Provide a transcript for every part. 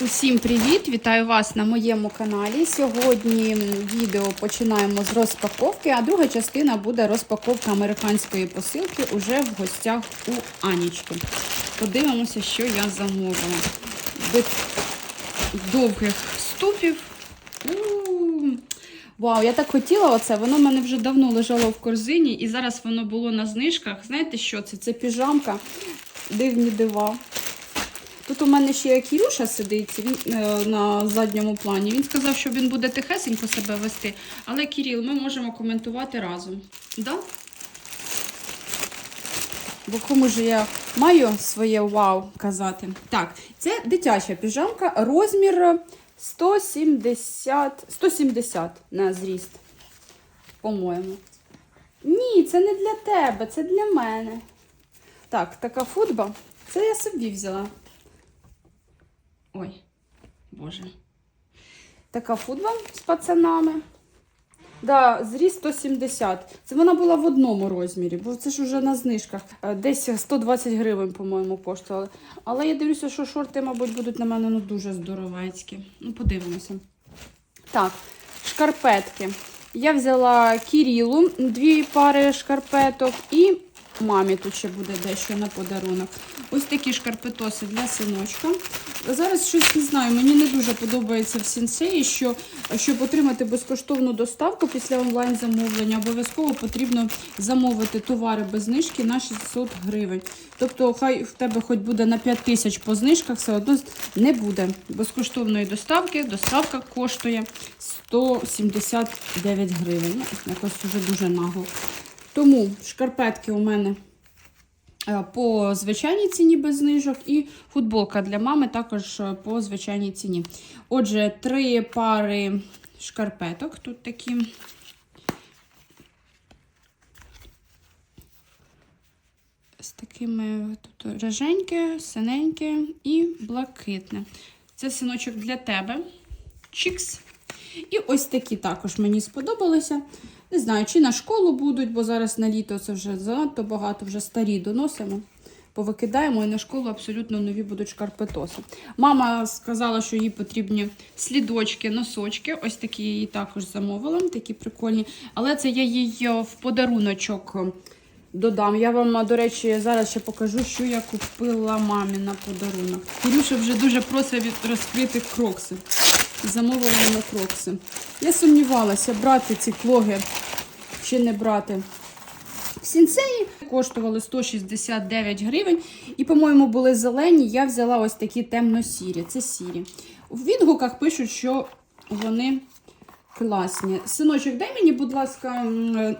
Усім привіт! Вітаю вас на моєму каналі. Сьогодні відео починаємо з розпаковки, а друга частина буде розпаковка американської посилки уже в гостях у Анічки. Подивимося, що я замовила. Без довгих вступів. У, Вау, я так хотіла оце. Воно в мене вже давно лежало в корзині, і зараз воно було на знижках. Знаєте що це? Це піжамка. Дивні дива. Тут у мене ще Кірюша сидить він, е, на задньому плані. Він сказав, що він буде тихесенько себе вести. Але Кіріл, ми можемо коментувати разом. Да? Бо кому ж я маю своє вау казати. Так, це дитяча піжамка, розмір 170, 170 на зріст. По-моєму. Ні, це не для тебе, це для мене. Так, така футба. Це я собі взяла. Ой, боже. Така футбол з пацанами. Да, зріст 170. Це вона була в одному розмірі, бо це ж вже на знижках. Е, Десь 120 гривень, по-моєму, коштували. Але я дивлюся, що шорти, мабуть, будуть на мене ну, дуже здоровецькі. Ну, подивимося. Так, шкарпетки. Я взяла Кірілу дві пари шкарпеток і мамі тут ще буде дещо на подарунок. Ось такі шкарпетоси для синочка. Зараз щось не знаю, мені не дуже подобається в сінсеї, що щоб отримати безкоштовну доставку після онлайн-замовлення, обов'язково потрібно замовити товари без знижки на 600 гривень. Тобто, хай в тебе хоч буде на 5 тисяч по знижках, все одно не буде безкоштовної доставки. Доставка коштує 179 гривень. Якось вже дуже нагло. Тому шкарпетки у мене е, по звичайній ціні без знижок, і футболка для мами також е, по звичайній ціні. Отже, три пари шкарпеток тут такі. З такими тут роженьке, синеньке і блакитне. Це синочок для тебе. Чікс. І ось такі також мені сподобалися. Не знаю, чи на школу будуть, бо зараз на літо це вже занадто багато, вже старі доносимо. Повикидаємо і на школу абсолютно нові будуть шкарпетоси. Мама сказала, що їй потрібні слідочки, носочки. Ось такі я її також замовила, такі прикольні. Але це я їй в подаруночок додам. Я вам, до речі, зараз ще покажу, що я купила мамі на подарунок. Кирюша вже дуже просить розкрити крокси. Замовила на крокси. Я сумнівалася, брати ці клоги чи не брати. В сінцеї коштували 169 гривень. І, по-моєму, були зелені. Я взяла ось такі темно-сірі. Це сірі. В відгуках пишуть, що вони класні. Синочок, дай мені, будь ласка,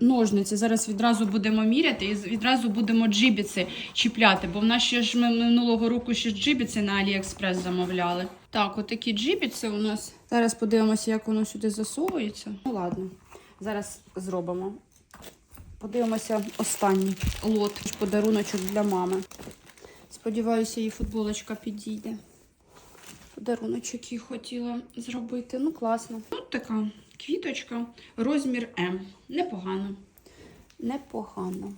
ножниці. Зараз відразу будемо міряти і відразу будемо джибіці чіпляти, бо в нас ще ж ми минулого року ще джибіці на Аліекспрес замовляли. Так, отакі джибіці у нас. Зараз подивимося, як воно сюди засовується. Ну ладно, зараз зробимо. Подивимося останній лот. Подаруночок для мами. Сподіваюся, їй футболочка підійде. Подаруночок їй хотіла зробити. Ну, класно. Тут така квіточка, розмір М. Непогано. Непогано.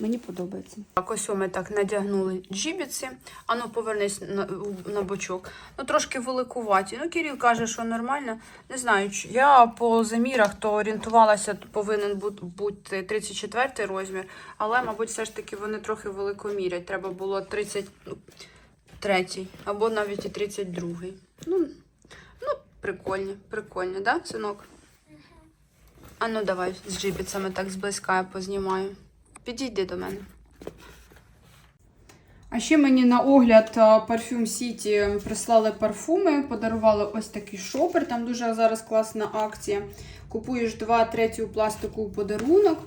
Мені подобається. Так, ось ми так надягнули джібіці. Ану, повернись на, на бочок. Ну, трошки великуваті. Ну, Кирил каже, що нормально. Не знаю, чи- я по замірах то орієнтувалася, повинен бути 34 розмір, але, мабуть, все ж таки вони трохи великомірять. Треба було 33 або навіть і 32. Ну, ну прикольні, прикольні, да, синок? А ну давай з джибіцями так зблизька я познімаю. Підійди до мене. А ще мені на огляд Parfum City прислали парфуми, подарували ось такий шопер. Там дуже зараз класна акція. Купуєш два третю пластику подарунок.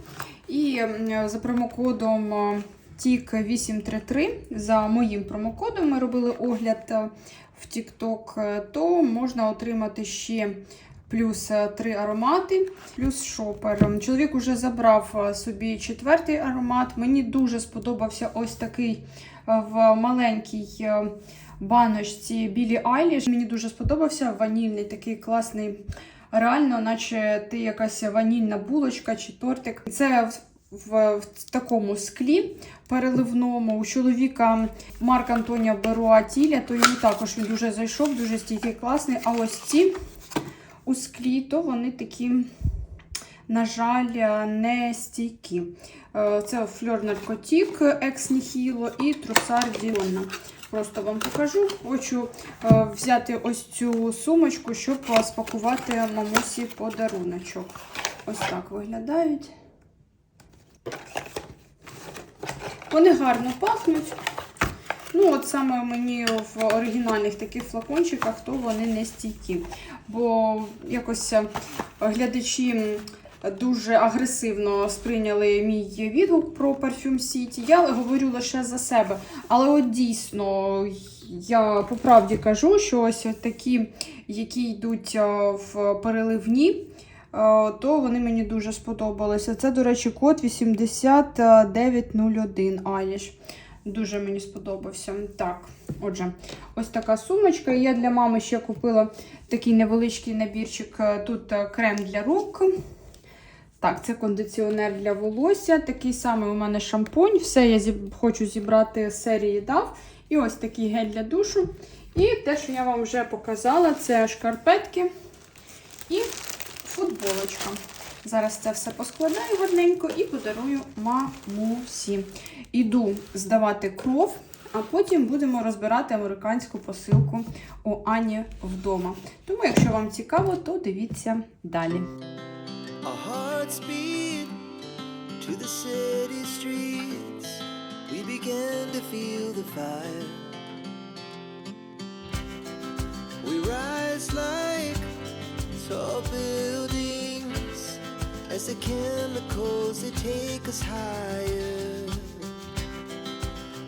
І за промокодом TIC 833 за моїм промокодом ми робили огляд в TikTok, е, то можна отримати ще плюс е, три аромати, плюс шопер. Чоловік уже забрав е, собі четвертий аромат. Мені дуже сподобався ось такий е, в маленькій е, баночці Білі Айліш. Мені дуже сподобався ванільний, такий класний. Реально, наче ти якась ванільна булочка чи тортик. Це в, в такому склі переливному. У чоловіка Марк Антоніо Беруа Тіля, то йому також він дуже зайшов, дуже стійкий, класний. А ось ці у склі, то вони такі, на жаль, не стійкі. Е, Це фльор наркотік екс Ніхіло і трусар Діонна. Просто вам покажу. Хочу е, взяти ось цю сумочку, щоб спакувати мамусі подаруночок. Ось так виглядають. Вони гарно пахнуть. Ну, от саме мені в оригінальних таких флакончиках, то вони не стійкі. Бо якось е, глядачі дуже агресивно сприйняли мій відгук про Parfum City. Я говорю лише за себе. Але от дійсно, я по правді кажу, що ось такі, які йдуть е, в переливні, то вони мені дуже сподобалися. Це, до речі, код 8901 Айліш. Дуже мені сподобався. Так, отже, ось така сумочка. Я для мами ще купила такий невеличкий набірчик. Тут е, крем для рук. Так, це кондиціонер для волосся. Такий самий у мене шампунь. Все я хочу зібрати з серії DAV. І ось такий гель для душу. І те, що я вам вже показала, це шкарпетки і футболочка. Зараз це все поскладаю гарненько і подарую мамусі. Іду здавати кров, а потім будемо розбирати американську посилку у Ані вдома. Тому, якщо вам цікаво, то дивіться далі. We rise like tall buildings as the chemicals they take us higher.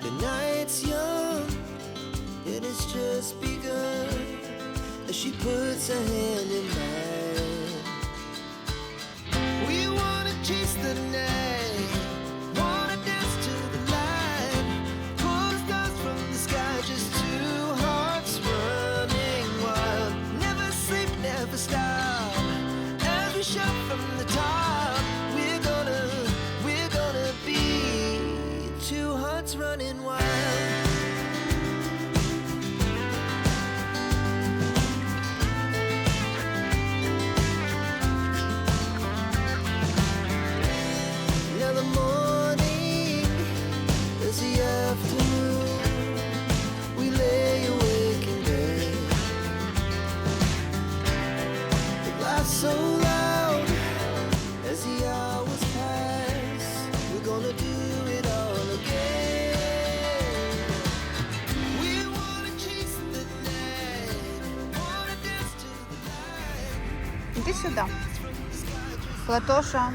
The night's young and it's just begun as she puts her hand in mine. Платоша.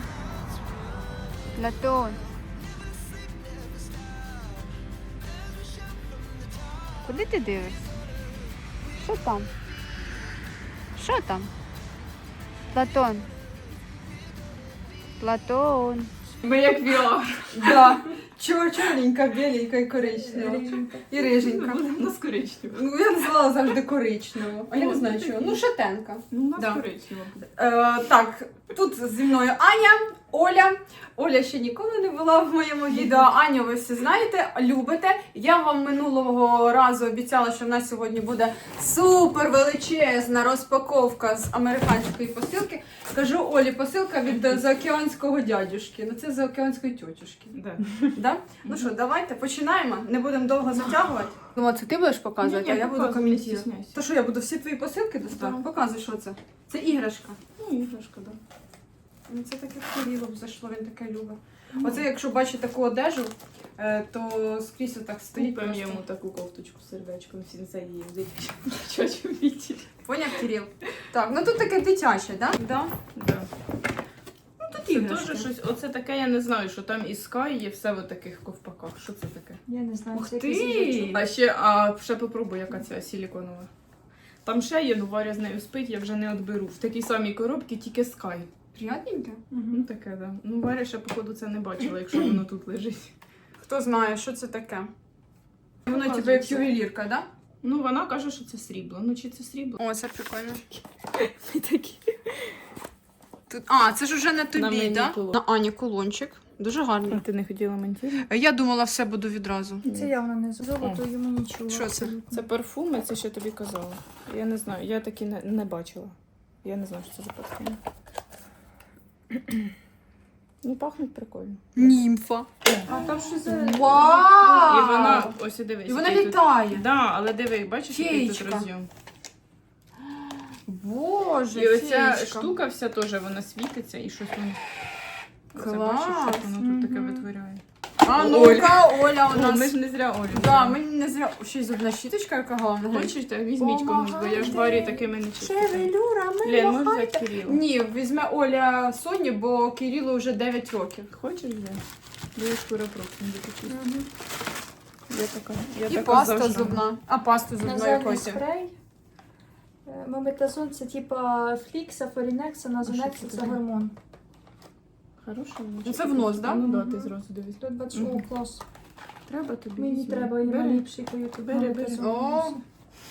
Платон. Куди ти дивишся? Що там? Що там? Платон. Платон. Ми як віла. Да. Чор, чорненька, біленька і коричнева. І риженька. У нас коричнево. Ну, я називала завжди коричневу. А я не знаю чого. Ну, шатенка. Ну, у нас Да. коричнева. Е, так, тут зі мною Аня, Оля. Оля ще ніколи не була в моєму відео. Аню, ви всі знаєте, любите. Я вам минулого разу обіцяла, що в нас сьогодні буде супер величезна розпаковка з американської посилки. Кажу Олі, посилка від заокеанського дядюшки. Ну це заокеанської тьотюшки. Да. Да? Ну що, давайте починаємо. Не будемо довго затягувати. Думала, це ти будеш показувати, Ні-ні, а я буду показуй, коментувати. стісняйся. То що я буду всі твої посилки доставати? Да. Показуй, що це. Це іграшка. Ну, іграшка, да. Ну, Це таке в б зайшло, він таке любить. Оце, якщо бачить таку одежу, е, то скрізь отак стоїть. Купимо просто. йому таку кофточку з сердечком, всі це її в дитячому віці. Поняв, Кирил? Так, ну тут таке дитяче, так? Да? Да. Ну тут іграшки. теж щось, оце таке, я не знаю, що там і Sky є все в таких ковпаках. Що це таке? Я не знаю, Ух це ти! їжачок. А ще, а ще попробуй, яка ця силіконова. Там ще є, ну Варя з нею спить, я вже не відберу. В такій самій коробці, тільки Sky. Приятненьке. Ну таке, да. Ну Варя ще, походу, це не бачила, якщо воно тут лежить. Хто знає, що це таке? Воно типу як ювелірка, так? Да? Ну, вона каже, що це срібло. Ну, чи це срібло? О, це прикольно. Ми такі. Тут... А, це ж уже на тобі, На так? Да? На Ані кулончик. Дуже гарно. ти не хотіла мантіль? Я думала, все буду відразу. Це явно не золото, йому нічого. Що це? Це парфуми, це я тобі казала. Я не знаю, я такі не, не бачила. Я не знаю, що це за парфуми. Ну, пахнуть прикольно. Німфа. А там що за Вау! І вона, ось і дивись. І вона який тут- літає. Да, але диви, бачиш, який тут Феєчка. розйом. Боже, І оця феєчка. штука вся теж вона світиться і щось воно. Клас. бачиш, що воно тут таке Мгм. витворяє. А ну-ка, Оля у О, нас. ми ж не зря Олю. Да, мені не зря. Ще й зубна щіточка, яка головна. Хочеш, так візьміть комусь, бо я ж варі такими не чистила. Шевелюра, Лен, можеш взяти Кирилу? Ні, візьме Оля Соні, бо Кирилу вже 9 років. Хочеш взяти? Бо я просто не буду чистити. Я така, я І така паста зажрана. зубна. А пасту зубної наземний Коті. спрей? Е, Мометазон це типа флікса, форінекса, назонекса це гормон. Хороша? Ну, це в нос, да? Ну да, ти зразу дивись. Тут бачу Мгм. клас. Треба тобі. Мені візьми. треба і Бери. найліпший по ютубу. Бери, бери. О.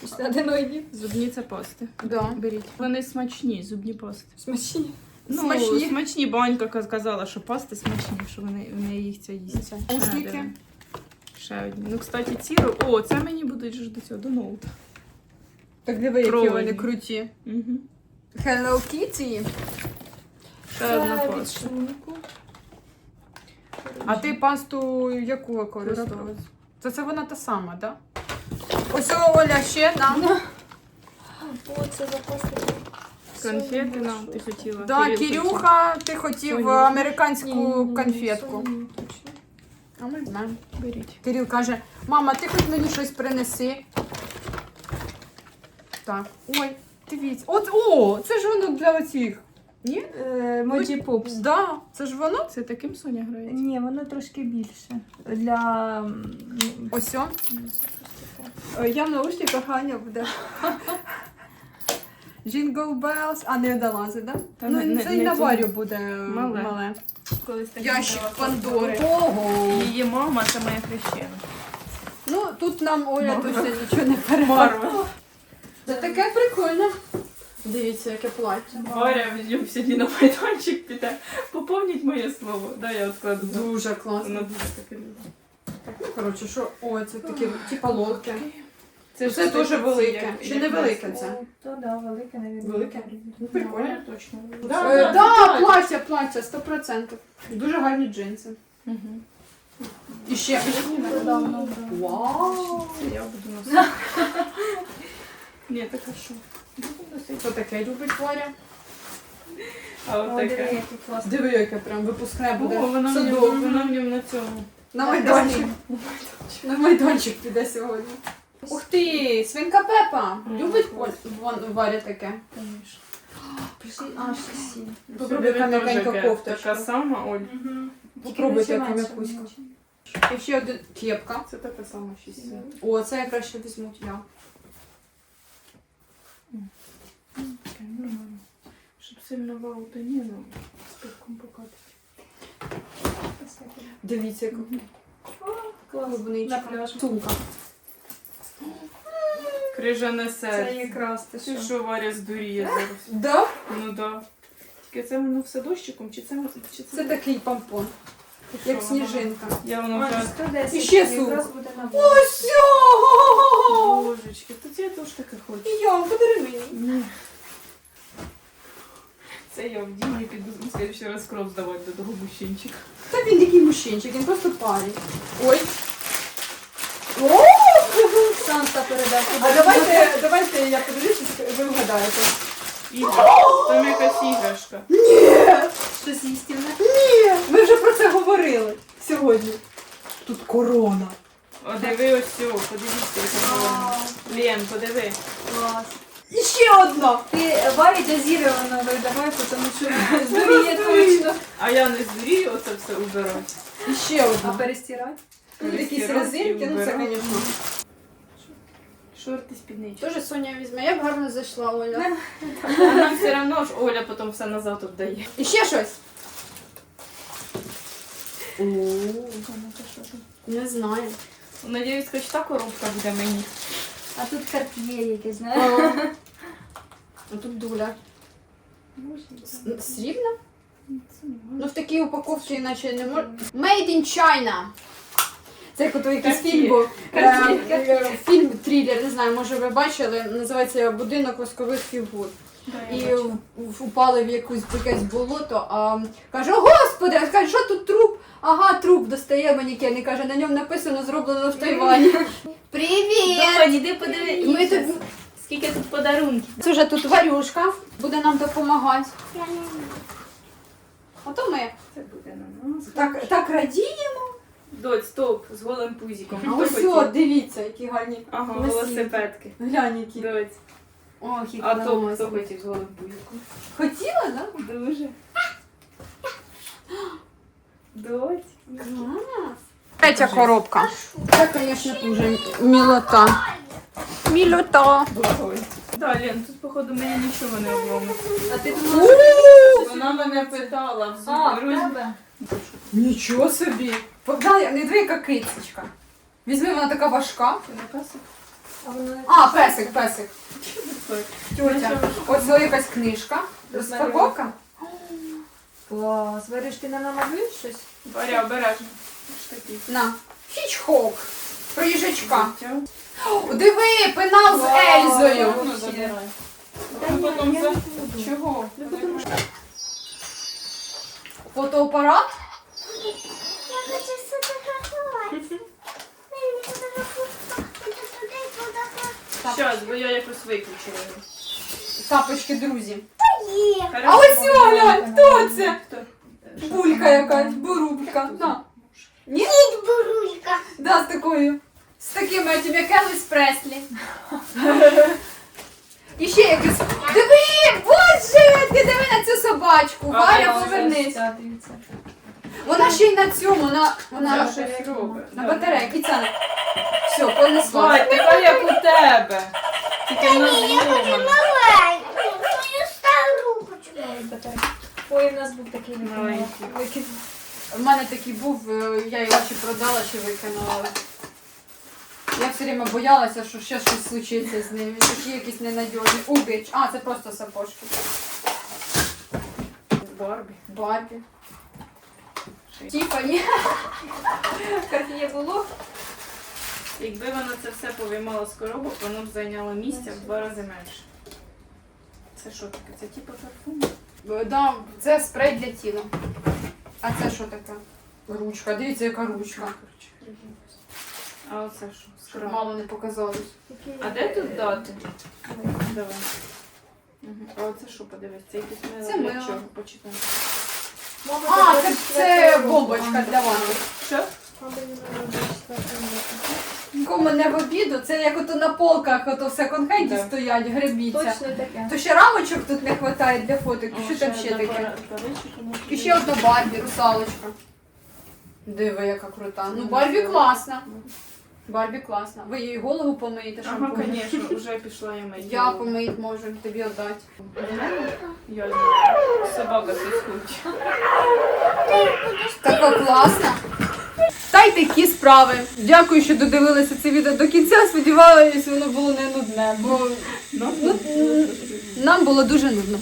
Після аденоїдів. Зубні це пасти. Да. Беріть. Вони смачні, зубні пасти. Смачні. Ну, Смачні. смачні. Банька каз- казала, що пасти смачні, що вони, вони їх це їсть. Ушники. Ще, Ще одні. Ну, кстати, ці... ро- О, це мені будуть ж до цього, до ноута. Так диви, які вони круті. Угу. Hello Kitty. Ще одна Це від паста. шлунку. А ти пасту яку використовуєш? Це це вона та сама, так? Да? Ось Оля ще на. О, це. Конфети нам ти хотіла. Да, Кирил Кирюха, ти хотів Соня. американську конфетку. А ми знаємо. Беріть. Кирил каже: мама, ти хоч мені щось принеси. Так. Ой, дивіться. От о! Це ж воно для оцих. Ні? Е, Моджі Попс. Да, це ж воно. Це таким Соня грає? Ні, воно трошки більше. Для... м, Ось о. Я в наушниках Аня буде. Jingle bells. А не долазить, да? Та ну, не- не- це і не на ці- варю буде Мале. мале. Колись таке Ящик брала Пандори. Ого. Її мама це моя хрещена. Ну, тут нам Оля точно нічого не перебарва. Це таке прикольне. Дивіться, яке плаття. Варя сьогодні на майданчик піде. Поповніть моє слово. Да, я откладу. Дуже класно. Вона дуже таке любить. Ну, коротше, що, о, це такі, типа лодки. Це, Це дуже велике. Чи не велике це? То да, велике, навіть. Велике? Ну, прикольно. точно. Е, Да, Да, плаття, плаття, 100%. Дуже гарні джинси. Угу. І ще. Давно, Вау! Це я буду носити. Ні, так а що? Буду таке любить Варя? А О, от диви, таке. який класний. Диви, яке прям випускне буде. О, вона в Садок. ньому- вона в ньому на цьому. На майданчик. На майданчик піде сьогодні. Ух ти, свинка Пепа. Любить Поль- вон- Варя таке. Конечно. А, ще сім. Попробуй, м'якенька кофточка. Така сама, Оль. Попробуйте, яка м'якуська. І ще один кепка. Це така сама шість. О, це я краще візьму я. Таке нормально. Щоб сильно вау, то ні, ну, спирком покатати. Дивіться, яка Клас. На клубничка. пляж. Сумка. Крижане Це серце. якраз ти Ти що. що Варя здуріє зараз? Да? Ну да. Тільки це воно все дощиком, чи це чи це, Це такий помпон, як сніжинка. Я воно вже 110 І ще якраз сумка. буде на Ось! Божечки, то я теж таке хочу. І я, подари мені. Ні. Це я в дії піду в следующий раз кров здавати до того мужчинчика. Та він який мужчинчик, він просто парень. Ой. О! Санта передав. А давайте, давайте я подивлюся, ви вгадаєте. Іграшка. Там якась іграшка. Ні! Щось їстівне. Ні! Ми вже про це говорили сьогодні. Тут корона. О, диви ось цього, подивіться, яка вона. Лен, подиви. Клас. І ще одна! Ти Варі дозіровано видавай, тому що здуріє точно. А я не здурію оце все убирати. І ще А одна. перестирати? Тут якісь Перестирати резинки, ну це, убирати. звісно. Шорти спіднички. Тоже Соня візьме. Як гарно зайшла Оля. А нам все одно ж Оля потім все назад віддає. І ще щось. Не знаю. Надіюсь, хоч та коробка буде мені. А тут карт'є якесь, знаєш. А тут дуля. С- Срібна? Ну в такій упаковці іначе не можна. Made in China. Це як ото якийсь фільм був. Е, Фільм трилер, не знаю, може ви бачили, називається Будинок воскових фігур. І в- в- упали в якусь в якесь болото, а каже, «О, господи, а каже, що тут труп? Ага, труп достає манекен і каже, на ньому написано зроблено в Тайвані. Привіт! Доходь, іди подивись. Ми тут Скільки тут подарунків. це вже тут варюшка буде нам допомагати. Ото ми Це буде на нас. так, так радіємо. Дочь, стоп, з голим пузиком. А ось хотів? дивіться, які гарні. Ага, лосінки. велосипедки. Глянь, які. Дочь. Ох, які А то хто хотів з? Хотіла, так? Дуже. Дочь. Третя коробка. Це, звісно, дуже мілота. Мілота. Благой. Да, Лен, тут, походу, мені нічого не обломить. А ти думала, Вона мене питала А, в тебе? Нічого собі. Богдан, не диви, яка кицечка. Візьми, вона така важка. Ти на касу? А песик, песик. Тьотя. Ось якась книжка. Розпаковка. клас. Вариш, ти не намалюєш щось? Варя, обережно. На. Хічхок. Про їжачка. О, Диви, пенал з Ельзою. Ну. Чого? Фотоапарат. Щас, бо я якось виключила його. Тапочки, друзі. Є. А ось о, глянь, хто це? Хто? Булька якась, бурубка. На. Ні? Бурулька. Да, з такою. З таким этим, як Елвіс Преслі. І ще якийсь. Диви! Боже! Ти диви на цю собачку. А, Варя, повернись. Вона ще й на цьому, на, вона Вона щось робить. на батарейки. Це. Все, понесла. Бать, така як у тебе. Тільки в нас зломана. Маленьку. Твою стару хочу. Ой, в нас був такий Маленький. викид. У мене такий був, е, я його чи продала, чи викинула. але Я все время боялася, що ще щось случиться з ним. Він такий якийсь ненадіжний. Убіч. А, це просто сапожки. Барбі. Барбі. Тіфані. Як було? Якби вона це все повиймала з коробок, воно б зайняло місця в два рази менше. Це що таке? Це типу парфум? Да, це спрей для тіла. А це що таке? Ручка. Дивіться, яка ручка. А оце що? Щоб Скраб. мало не показалось. А де тут дати? Давай. Мгм. А оце що подивись? Це мило Це для мило. чого? Почитай. А, це, це бомбочка для ванни. Що? Мама, не. Кому в обіду, це як ото на полках, ото в секонд-хенді стоять, гребіться. Точно таке. То ще рамочок тут не вистачає для фоток. О, Що там ще таке? І ще одна Барбі, русалочка. Диви, яка крута. Ну, Барбі класна. Барбі класна. Ви їй голову помиєте, Ага, шампунем? звісно, вже пішла я мити. Я помить можу тобі віддати. Я знаю. Собака щось. Така класна. Та й такі справи. Дякую, що додивилися це відео до кінця. Сподіваюсь, воно було не нудне, бо Ну, нам було дуже нудно.